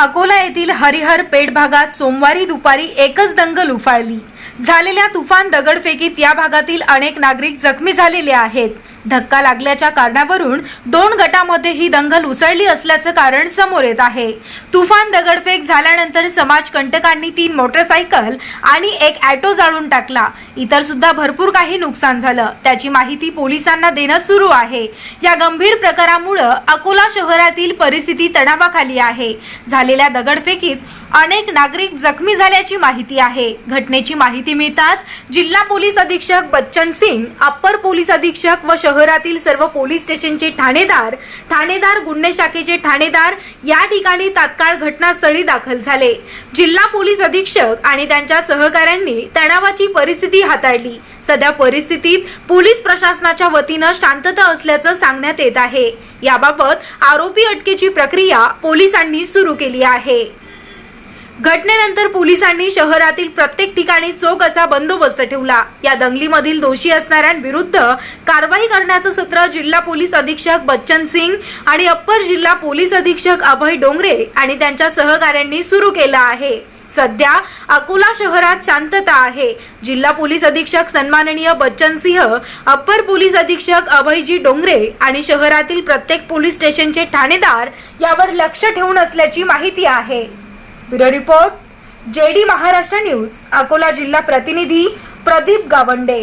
अकोला येथील हरिहर पेठ भागात सोमवारी दुपारी एकच दंगल उफाळली झालेल्या तुफान दगडफेकीत या भागातील अनेक नागरिक जखमी झालेले आहेत. धक्का लागल्याच्या कारणावरून दोन गटामध्ये ही दंगल उसळली असल्याचं कारण समोर येत आहे. तुफान दगडफेक झाल्यानंतर समाजकंटकांनी तीन मोटरसायकल आणि एक ॲटो जाळून टाकला. इतर सुद्धा भरपूर काही नुकसान झालं. त्याची माहिती पोलिसांना देणं सुरू आहे. या गंभीर प्रकारामुळं अकोला शहरातील परिस्थिती तणावाखाली आहे. झालेल्या दगडफेकीत अनेक नागरिक जखमी झाल्याची माहिती आहे. घटनेची माहिती मिळताच जिल्हा पोलीस अधीक्षक बच्चन सिंग अप्पर पोलीस अधीक्षक व शहरातील सर्व पोलीस स्टेशनचे ठाणेदार ठाणेदार गुन्हे शाखेचे ठाणेदार या ठिकाणी तात्काळ घटनास्थळी दाखल झाले. जिल्हा पोलीस अधीक्षक आणि त्यांच्या सहकाऱ्यांनी तणावाची परिस्थिती हाताळली. सध्या परिस्थितीत पोलीस प्रशासनाच्या वतीनं शांतता असल्याचं सांगण्यात येत आहे. याबाबत आरोपी अटकेची प्रक्रिया पोलिसांनी सुरू केली आहे. घटनेनंतर पोलिसांनी शहरातील प्रत्येक ठिकाणी चोख असा बंदोबस्त ठेवला. या दंगलीमधील दोषी असणाऱ्यांविरुद्ध कारवाई करण्याचं सत्र जिल्हा पोलीस अधीक्षक बच्चन सिंग आणि अप्पर जिल्हा पोलीस अधीक्षक अभय डोंगरे आणि त्यांच्या सहकाऱ्यांनी सुरू केलं आहे. सध्या अकोला शहरात शांतता आहे. जिल्हा पोलीस अधीक्षक सन्माननीय बच्चन सिंह अप्पर पोलीस अधीक्षक अभयजी डोंगरे आणि शहरातील प्रत्येक पोलीस स्टेशनचे ठाणेदार यावर लक्ष ठेवून असल्याची माहिती आहे. Bureau report JD Maharashtra news Akola जिल्हा प्रतिनिधी प्रदीप गावंडे.